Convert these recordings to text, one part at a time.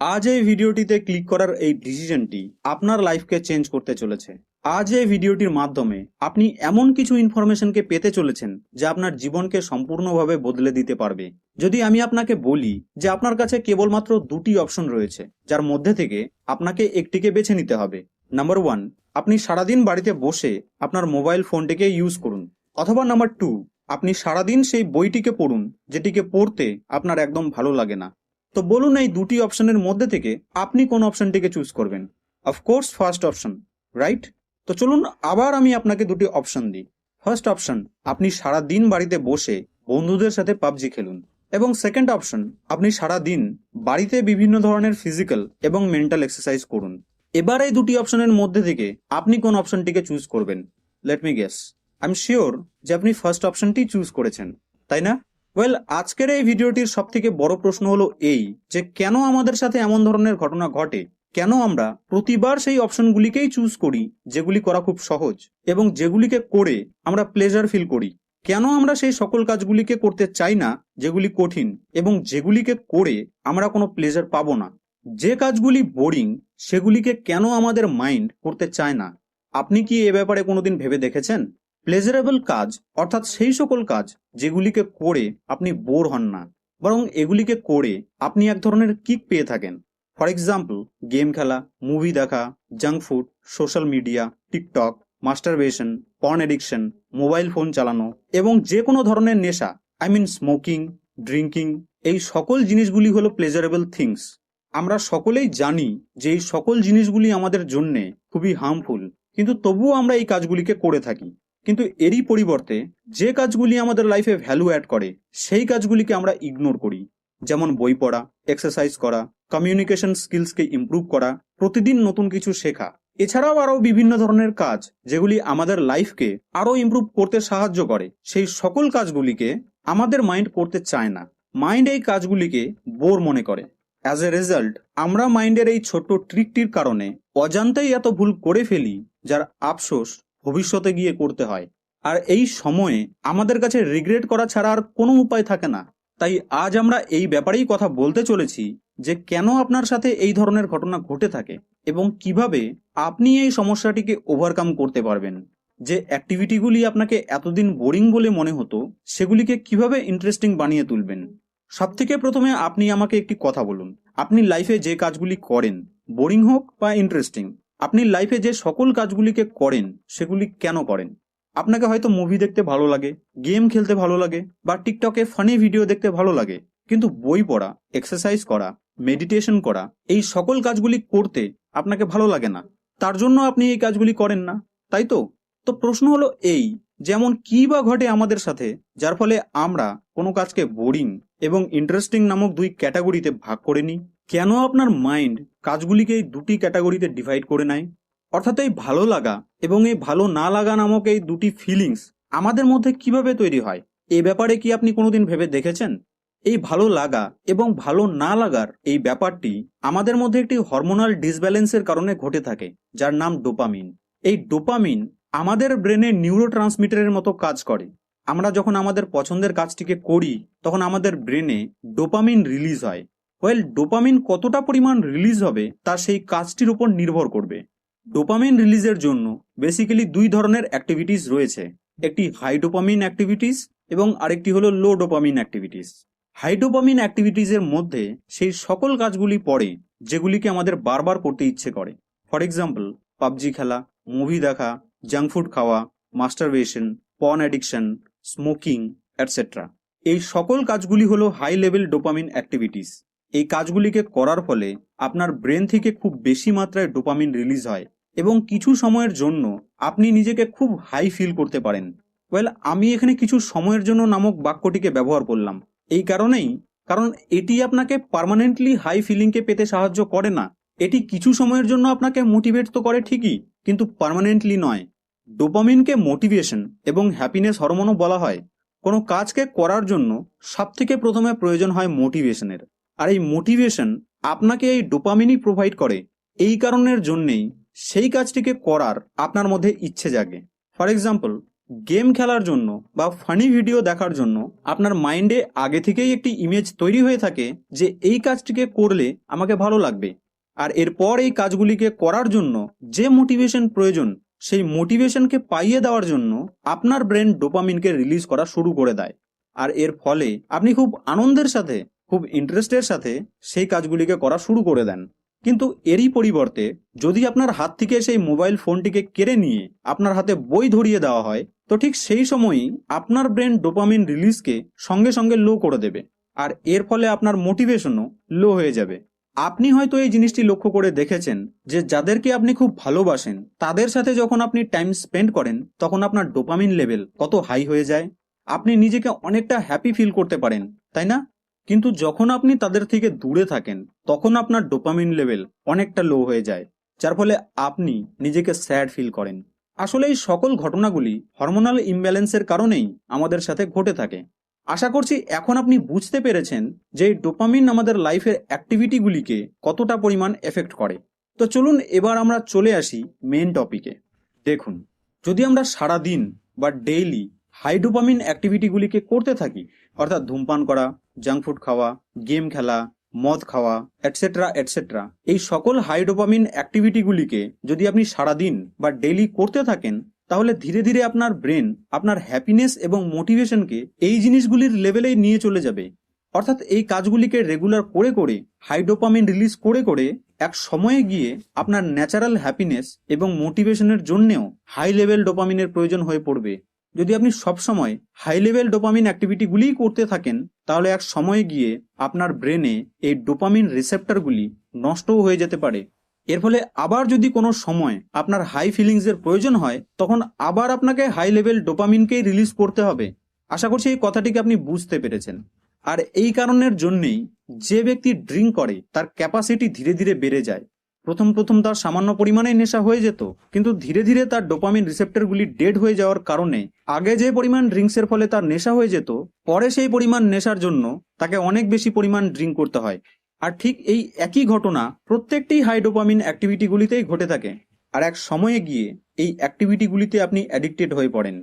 আজ এই ভিডিওটিতে ক্লিক করার এই ডিসিশনটি আপনার লাইফকে চেঞ্জ করতে চলেছে। আজ এই ভিডিওটির মাধ্যমে আপনি এমন কিছু ইনফরমেশনকে পেতে চলেছেন যা আপনার জীবনকে সম্পূর্ণভাবে বদলে দিতে পারবে। যদি আমি আপনাকে বলি যে আপনার কাছে কেবলমাত্র দুটি অপশন রয়েছে, যার মধ্যে থেকে আপনাকে একটিকে বেছে নিতে হবে। নাম্বার ওয়ান আপনি সারাদিন বাড়িতে বসে আপনার মোবাইল ফোনটিকে ইউজ করুন। অথবা নাম্বার টু আপনি সারাদিন সেই বইটিকে পড়ুন, যেটিকে পড়তে আপনার একদম ভালো লাগে না। তো বলুন এই দুটি অপশনের মধ্যে থেকে আপনি কোন অপশনটিকে চুজ করবেন। Of course first option right তো চলুন, আবার আমি আপনাকে দুটি অপশন দিই। ফার্স্ট অপশন আপনি সারা দিন বাড়িতে বসে বন্ধুদের সাথে পাবজি খেলুন। এবং সেকেন্ড অপশন আপনি সারা দিন বাড়িতে বিভিন্ন ধরনের ফিজিক্যাল এবং মেন্টাল এক্সারসাইজ করুন। এবার এই দুটি অপশনের মধ্যে থেকে আপনি কোন অপশনটিকে চুজ করবেন? Let me guess I am sure যে আপনি ফার্স্ট অপশনটি চুজ করেছেন, তাই না? ওয়েল আজকের এই ভিডিওটির সব থেকে বড় প্রশ্ন হলো এই, যে কেন আমাদের সাথে এমন ধরনের ঘটনা ঘটে? কেন আমরা প্রতিবার সেই অপশনগুলিকেই চুজ করি, যেগুলি করা খুব সহজ এবং যেগুলিকে করে আমরা প্লেজার ফিল করি? কেন আমরা সেই সকল কাজগুলিকে করতে চাই না, যেগুলি কঠিন এবং যেগুলিকে করে আমরা কোনো প্লেজার পাবো না? যে কাজগুলি বোরিং সেগুলিকে কেন আমাদের মাইন্ড করতে চায় না? আপনি কি এ ব্যাপারে কোনোদিন ভেবে দেখেছেন? প্লেজারেবল কাজ, অর্থাৎ সেই সকল কাজ যেগুলিকে করে আপনি বোর হন না, বরং এগুলিকে করে আপনি এক ধরনের কিক পেয়ে থাকেন। ফর এক্সাম্পল গেম খেলা মুভি দেখা junk food social media TikTok masturbation porn addiction mobile phone চালানো, এবং যে কোনো ধরনের নেশা আই মিন স্মোকিং ড্রিঙ্কিং এই সকল জিনিসগুলি হলো প্লেজারেবল থিংস আমরা সকলেই জানি যে এই সকল জিনিসগুলি আমাদের জন্যে খুবই হার্মফুল কিন্তু তবুও আমরা এই কাজগুলিকে করে থাকি। কিন্তু এরই পরিবর্তে যে কাজগুলি আমাদের লাইফে ভ্যালু অ্যাড করে, সেই কাজগুলিকে আমরা ইগনোর করি। যেমন বই পড়া এক্সারসাইজ করা কমিউনিকেশন স্কিলসকে ইমপ্রুভ করা, প্রতিদিন নতুন কিছু শেখা। এছাড়াও আরও বিভিন্ন ধরনের কাজ, যেগুলি আমাদের লাইফকে আরও ইমপ্রুভ করতে সাহায্য করে। সেই সকল কাজগুলিকে আমাদের মাইন্ড করতে চায় না। মাইন্ড এই কাজগুলিকে বোর মনে করে। অ্যাজ এ রেজাল্ট আমরা মাইন্ডের এই ছোট্ট ট্রিকটির কারণে অজান্তেই এত ভুল করে ফেলি, যার আফসোস ভবিষ্যতে গিয়ে করতে হয়। আর এই সময়ে আমাদের কাছে রিগ্রেট করা ছাড়া আর কোনো উপায় থাকে না। তাই আজ আমরা এই ব্যাপারেই কথা বলতে চলেছি যে কেন আপনার সাথে এই ধরনের ঘটনা ঘটে থাকে এবং কীভাবে আপনি এই সমস্যাটিকে ওভারকাম করতে পারবেন। যে অ্যাক্টিভিটিগুলি আপনাকে এতদিন বোরিং বলে মনে হতো, সেগুলিকে কীভাবে ইন্টারেস্টিং বানিয়ে তুলবেন? সব থেকে প্রথমে আপনি আমাকে একটি কথা বলুন। আপনি লাইফে যে কাজগুলি করেন বোরিং হোক বা ইন্টারেস্টিং আপনি লাইফে যে সকল কাজগুলিকে করেন, সেগুলি কেন করেন? আপনাকে হয়তো মুভি দেখতে ভালো লাগে গেম খেলতে ভালো লাগে, বা টিকটকে ফানি ভিডিও দেখতে ভালো লাগে, কিন্তু বই পড়া এক্সারসাইজ করা মেডিটেশন করা, এই সকল কাজগুলি করতে আপনাকে ভালো লাগে না। তার জন্য আপনি এই কাজগুলি করেন না, তাই তো? তো প্রশ্ন হলো এই, যেমন কি বা ঘটে আমাদের সাথে, যার ফলে আমরা কোনো কাজকে বোরিং এবং ইন্টারেস্টিং নামক দুই ক্যাটাগরিতে ভাগ করে নিই? কেন আপনার মাইন্ড কাজগুলিকে এই দুটি ক্যাটাগরিতে ডিভাইড করে নেয়? অর্থাৎ এই ভালো লাগা এবং এই ভালো না লাগা নামক এই দুটি ফিলিংস আমাদের মধ্যে কীভাবে তৈরি হয়? এই ব্যাপারে কি আপনি কোনোদিন ভেবে দেখেছেন? এই ভালো লাগা এবং ভালো না লাগার এই ব্যাপারটি আমাদের মধ্যে একটি হরমোনাল ডিসব্যালেন্সের কারণে ঘটে থাকে, যার নাম ডোপামিন এই ডোপামিন আমাদের ব্রেনে নিউরো ট্রান্সমিটারের মতো কাজ করে। আমরা যখন আমাদের পছন্দের কাজটিকে করি, তখন আমাদের ব্রেনে ডোপামিন রিলিজ হয়। ওয়েল ডোপামিন কতটা পরিমাণ রিলিজ হবে তা সেই কাজটির উপর নির্ভর করবে। ডোপামিন রিলিজের জন্য বেসিক্যালি দুই ধরনের অ্যাক্টিভিটিস রয়েছে। একটি হাই ডোপামিন অ্যাক্টিভিটিস এবং আরেকটি হলো low dopamine activities high dopamine অ্যাক্টিভিটিসের মধ্যে সেই সকল কাজগুলি পড়ে যেগুলিকে আমাদের বারবার করতে ইচ্ছে করে। ফর এক্সাম্পল পাবজি খেলা মুভি দেখা জাঙ্ক ফুড খাওয়া masturbation porn addiction smoking etcetera এই সকল কাজগুলি হলো হাই লেভেল ডোপামিন অ্যাক্টিভিটিস এই কাজগুলিকে করার ফলে আপনার ব্রেন থেকে খুব বেশি মাত্রায় ডোপামিন রিলিজ হয় এবং কিছু সময়ের জন্য আপনি নিজেকে খুব হাই ফিল করতে পারেন। ওয়েল আমি এখানে কিছু সময়ের জন্য নামক বাক্যটিকে ব্যবহার করলাম। এই কারণেই, কারণ এটি আপনাকে পার্মানেন্টলি হাই ফিলিংকে পেতে সাহায্য করে না। এটি কিছু সময়ের জন্য আপনাকে মোটিভেট তো করে ঠিকই, কিন্তু পার্মানেন্টলি নয়। ডোপামিনকে মোটিভেশন এবং হ্যাপিনেস হরমোনও বলা হয়। কোনো কাজকে করার জন্য সবথেকে প্রথমে প্রয়োজন হয় মোটিভেশনের আর এই মোটিভেশন আপনাকে এই ডোপামিনই প্রোভাইড করে। এই কারণের জন্যেই সেই কাজটিকে করার আপনার মধ্যে ইচ্ছে জাগে। ফর এক্সাম্পল গেম খেলার জন্য বা ফানি ভিডিও দেখার জন্য আপনার মাইন্ডে আগে থেকেই একটি ইমেজ তৈরি হয়ে থাকে যে এই কাজটিকে করলে আমাকে ভালো লাগবে। আর এরপর এই কাজগুলিকে করার জন্য যে মোটিভেশন প্রয়োজন, সেই মোটিভেশনকে পাইয়ে দেওয়ার জন্য আপনার ব্রেন ডোপামিনকে রিলিজ করা শুরু করে দেয়। আর এর ফলে আপনি খুব আনন্দের সাথে খুব ইন্টারেস্টের সাথে সেই কাজগুলিকে করা শুরু করে দেন। কিন্তু এরই পরিবর্তে যদি আপনার হাত থেকে সেই মোবাইল ফোনটিকে কেড়ে নিয়ে আপনার হাতে বই ধরিয়ে দেওয়া হয়, তো ঠিক সেই সময়ই আপনার ব্রেন ডোপামিন রিলিজকে সঙ্গে সঙ্গে লো করে দেবে আর এর ফলে আপনার মোটিভেশনও লো হয়ে যাবে। আপনি হয়তো এই জিনিসটি লক্ষ্য করে দেখেছেন যে যাদেরকে আপনি খুব ভালোবাসেন, তাদের সাথে যখন আপনি টাইম স্পেন্ড করেন, তখন আপনার ডোপামিন লেভেল কত হাই হয়ে যায়। আপনি নিজেকে অনেকটা হ্যাপি ফিল করতে পারেন, তাই না? কিন্তু যখন আপনি তাদের থেকে দূরে থাকেন, তখন আপনার ডোপামিন লেভেল অনেকটা লো হয়ে যায়, যার ফলে আপনি নিজেকে স্যাড ফিল করেন। আসলে এই সকল ঘটনাগুলি হরমোনাল ইমব্যালেন্সের কারণেই আমাদের সাথে ঘটে থাকে। আশা করছি এখন আপনি বুঝতে পেরেছেন যে ডোপামিন আমাদের লাইফের অ্যাক্টিভিটিগুলিকে কতটা পরিমাণ এফেক্ট করে। তো চলুন এবার আমরা চলে আসি মেন টপিকে দেখুন, যদি আমরা সারা দিন বা ডেইলি হাই ডোপামিন অ্যাক্টিভিটিগুলিকে করতে থাকি অর্থাৎ ধূমপান করা জাঙ্ক ফুড খাওয়া গেম খেলা, মদ খাওয়া এটসেট্রা এটসেট্রা এই সকল হাই ডোপামিন অ্যাক্টিভিটিগুলিকে যদি আপনি সারাদিন বা ডেইলি করতে থাকেন, তাহলে ধীরে ধীরে আপনার ব্রেন আপনার হ্যাপিনেস এবং মোটিভেশনকে এই জিনিসগুলির লেভেলেই নিয়ে চলে যাবে। অর্থাৎ এই কাজগুলিকে রেগুলার করে করে হাইডোপামিন রিলিজ করে করে, এক সময়ে গিয়ে আপনার ন্যাচারাল হ্যাপিনেস এবং মোটিভেশনের জন্যেও হাই লেভেল ডোপামিনের প্রয়োজন হয়ে পড়বে। যদি আপনি সবসময় হাই লেভেল ডোপামিন অ্যাক্টিভিটিগুলিই করতে থাকেন, তাহলে এক সময়ে গিয়ে আপনার ব্রেনে এই ডোপামিন রিসেপ্টারগুলি নষ্টও হয়ে যেতে পারে। এর ফলে আবার যদি কোনো সময় আপনার হাই ফিলিংসের প্রয়োজন হয়, তখন আবার আপনাকে হাই লেভেল ডোপামিনকেই রিলিজ করতে হবে। আশা করছি এই কথাটিকে আপনি বুঝতে পেরেছেন। আর এই কারণের জন্যেই যে ব্যক্তি ড্রিঙ্ক করে, তার ক্যাপাসিটি ধীরে ধীরে বেড়ে যায়। প্রথম প্রথম তার সামান্য পরিমাণে নেশা হয়ে যেত, কিন্তু ধীরে ধীরে তার ডোপামিন রিসেপ্টরগুলি ডেড হয়ে যাওয়ার কারণে আগে যে পরিমাণ ড্রিঙ্কসের ফলে তার নেশা হয়ে যেত, পরে সেই পরিমাণ নেশার জন্য তাকে অনেক বেশি পরিমাণ ড্রিঙ্ক করতে হয়। আর ঠিক এই একই ঘটনা প্রত্যেকটি হাই ডোপামিন অ্যাক্টিভিটিগুলিতেই ঘটে থাকে। আর এক সময়ে গিয়ে এই অ্যাক্টিভিটিগুলিতে আপনি অ্যাডিক্টেড হয়ে পড়েন।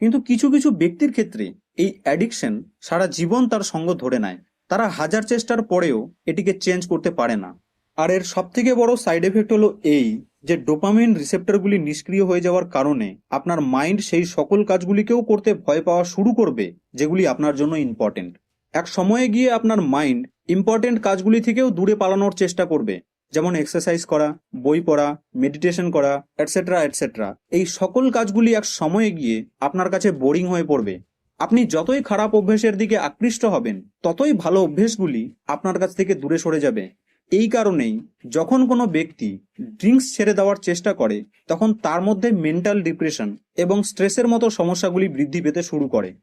কিন্তু কিছু কিছু ব্যক্তির ক্ষেত্রে এই অ্যাডিকশন সারা জীবন তার সঙ্গ ধরে নেয়। তারা হাজার চেষ্টার পরেও এটিকে চেঞ্জ করতে পারে না। আর এর সব থেকে বড় সাইড এফেক্ট হলো এই, যে ডোপামিন রিসেপ্টরগুলি নিষ্ক্রিয় হয়ে যাওয়ার কারণে আপনার মাইন্ড সেই সকল কাজগুলিকেও করতে ভয় পাওয়া শুরু করবে, যেগুলি আপনার জন্য ইম্পর্টেন্ট এক সময়ে গিয়ে আপনার মাইন্ড ইম্পর্টেন্ট কাজগুলি থেকেও দূরে পালানোর চেষ্টা করবে, যেমন এক্সারসাইজ করা, বই পড়া মেডিটেশন করা এটসেট্রা এটসেট্রা এই সকল কাজগুলি এক সময়ে গিয়ে আপনার কাছে বোরিং হয়ে পড়বে। আপনি যতই খারাপ অভ্যেসের দিকে আকৃষ্ট হবেন, ততই ভালো অভ্যেসগুলি আপনার কাছ থেকে দূরে সরে যাবে। এই কারণেই যখন কোনো ব্যক্তি ড্রিঙ্কস ছেড়ে দেওয়ার চেষ্টা করে, তখন তার মধ্যে মেন্টাল ডিপ্রেশন এবং স্ট্রেসের মতো সমস্যাগুলি বৃদ্ধি পেতে শুরু করে।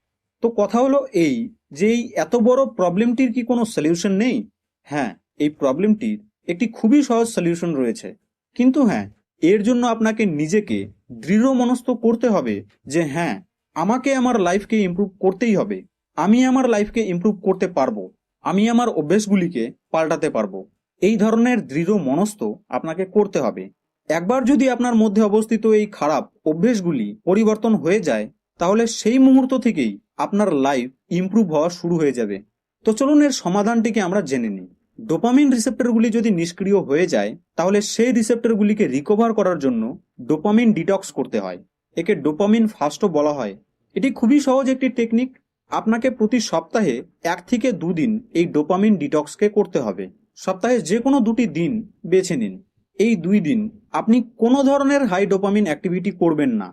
তো কথা হলো এই যে এই এত বড় প্রবলেমটির কি কোনো সলিউশন নেই? হ্যাঁ এই প্রবলেমটির একটি খুবই সহজ সলিউশন রয়েছে। কিন্তু হ্যাঁ এর জন্য আপনাকে নিজেকে দৃঢ় মনস্থ করতে হবে যে হ্যাঁ আমাকে আমার লাইফকে ইমপ্রুভ করতেই হবে। আমি আমার লাইফকে ইমপ্রুভ করতে পারব। আমি আমার অভ্যেসগুলিকে পাল্টাতে পারব। এই ধরনের দৃঢ় মনস্থ আপনাকে করতে হবে। একবার যদি আপনার মধ্যে অবস্থিত এই খারাপ অভ্যেসগুলি পরিবর্তন হয়ে যায়, তাহলে সেই মুহূর্ত থেকেই আপনার লাইফ ইমপ্রুভ হওয়া শুরু হয়ে যাবে। তো চলুন এর সমাধানটিকে আমরা জেনে নিই। ডোপামিন রিসেপ্টরগুলি যদি নিষ্ক্রিয় হয়ে যায়, তাহলে সেই রিসেপ্টরগুলিকে রিকভার করার জন্য ডোপামিন ডিটক্স করতে হয়। একে ডোপামিন ফাস্টও বলা হয়। এটি খুবই সহজ একটি টেকনিক আপনাকে প্রতি সপ্তাহে এক থেকে দুদিন এই ডোপামিন ডিটক্সকে করতে হবে। সপ্তাহে যে কোনো দুটি দিন বেছে নিন। এই দুই দিন আপনি কোনো ধরনের হাই ডোপামিন অ্যাক্টিভিটি করবেন না।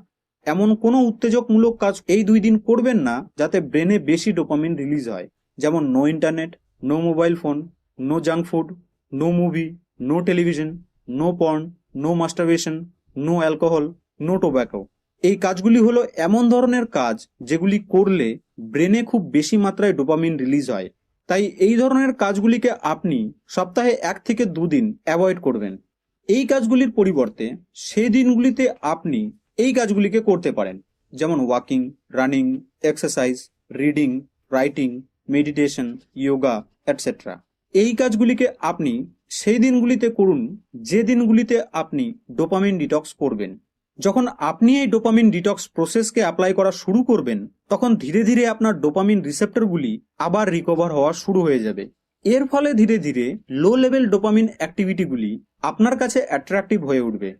এমন কোনো উত্তেজকমূলক কাজ এই দুই দিন করবেন না যাতে ব্রেনে বেশি ডোপামিন রিলিজ হয়। যেমন no internet no mobile phone no junk food no movie no television no porn no masturbation no alcohol no tobacco এই কাজগুলি হলো এমন ধরনের কাজ যেগুলি করলে ব্রেনে খুব বেশি মাত্রায় ডোপামিন রিলিজ হয়। তাই এই ধরনের কাজগুলিকে আপনি সপ্তাহে এক থেকে দুদিন অ্যাভয়েড করবেন। এই কাজগুলির পরিবর্তে সেই দিনগুলিতে আপনি এই কাজগুলিকে করতে পারেন, যেমন walking running exercise reading writing meditation yoga etcetera এই কাজগুলিকে আপনি সেই দিনগুলিতে করুন, যে দিনগুলিতে আপনি ডোপামিন ডিটক্স করবেন। যখন আপনি এই ডোপামিন ডিটক্স প্রসেসকে অ্যাপ্লাই করা শুরু করবেন, তখন ধীরে ধীরে আপনার ডোপামিন রিসেপ্টরগুলি আবার রিকভার হওয়া শুরু হয়ে যাবে। এর ফলে ধীরে ধীরে লো লেভেল ডোপামিন অ্যাক্টিভিটিগুলি আপনার কাছে অ্যাট্রাকটিভ হয়ে উঠবে।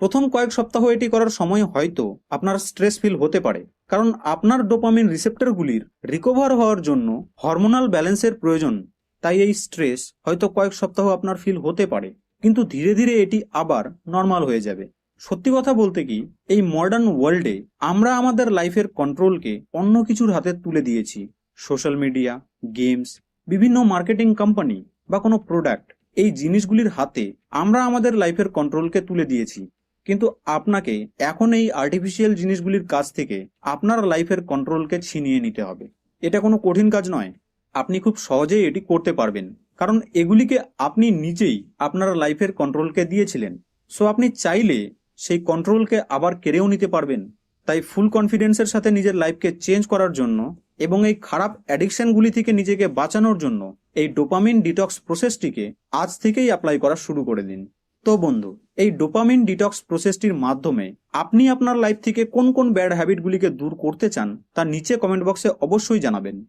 প্রথম কয়েক সপ্তাহ এটি করার সময় হয়তো আপনার স্ট্রেস ফিল হতে পারে, কারণ আপনার ডোপামিন রিসেপ্টরগুলির রিকভার হওয়ার জন্য হরমোনাল ব্যালেন্সের প্রয়োজন, তাই এই স্ট্রেস হয়তো কয়েক সপ্তাহ আপনার ফিল হতে পারে, কিন্তু ধীরে ধীরে এটি আবার নর্মাল হয়ে যাবে। সত্যি কথা বলতে কি, এই মডার্ন ওয়ার্ল্ডে আমরা আমাদের লাইফের কন্ট্রোলকে অন্য কিছুর হাতে তুলে দিয়েছি। সোশ্যাল মিডিয়া গেমস বিভিন্ন মার্কেটিং কোম্পানি বা কোনো প্রোডাক্ট এই জিনিসগুলির হাতে আমরা আমাদের লাইফের কন্ট্রোলকে তুলে দিয়েছি। কিন্তু আপনাকে এখন এই আর্টিফিশিয়াল জিনিসগুলির কাছ থেকে আপনার লাইফের কন্ট্রোলকে ছিনিয়ে নিতে হবে। এটা কোনো কঠিন কাজ নয়। আপনি খুব সহজেই এটি করতে পারবেন। কারণ এগুলিকে আপনি নিজেই আপনার লাইফের কন্ট্রোলকে দিয়েছিলেন। সো আপনি চাইলে সেই কন্ট্রোলকে আবার কেড়েও নিতে পারবেন। তাই ফুল কনফিডেন্সের সাথে নিজের লাইফকে চেঞ্জ করার জন্য এবং এই খারাপ অ্যাডিকশনগুলি থেকে নিজেকে বাঁচানোর জন্য এই ডোপামিন ডিটক্স প্রসেসটিকে আজ থেকেই অ্যাপ্লাই করা শুরু করে দিন। তো বন্ধু, এই ডোপামিন ডিটক্স প্রসেসটির মাধ্যমে আপনি আপনার লাইফ থেকে কোন কোন ব্যাড হ্যাবিটগুলিকে দূর করতে চান তা নিচে কমেন্ট বক্সে অবশ্যই জানাবেন।